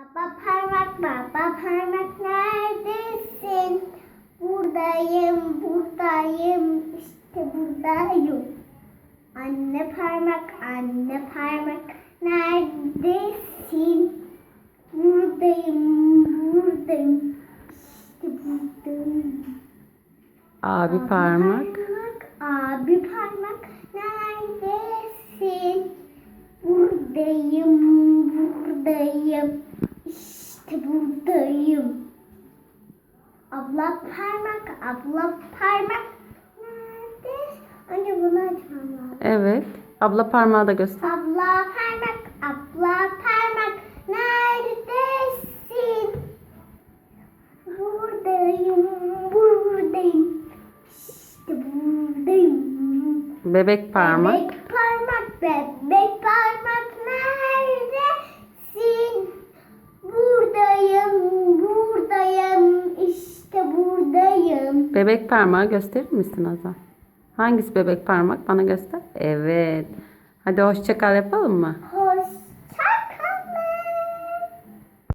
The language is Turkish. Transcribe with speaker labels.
Speaker 1: Baba parmak, baba parmak neredesin? Buradayım, buradayım, işte buradayım. Anne parmak, anne parmak neredesin? Buradayım, buradayım, işte buradayım.
Speaker 2: Abi parmak.
Speaker 1: Abi parmak neredesin? Buradayım, buradayım. İşte buradayım. Abla parmak, abla parmak nerede? Önce bunu açmam lazım.
Speaker 2: Evet. Abla parmağı da göster.
Speaker 1: Abla parmak, abla parmak neredesin? Buradayım, buradayım. İşte buradayım.
Speaker 2: Bebek parmak.
Speaker 1: Bebek parmak, bebek parmak neredesin? Buradayım, buradayım, işte buradayım.
Speaker 2: Bebek parmağı gösterir misin Azam? Hangisi bebek parmak? Bana göster. Evet. Hadi hoşça kal yapalım mı?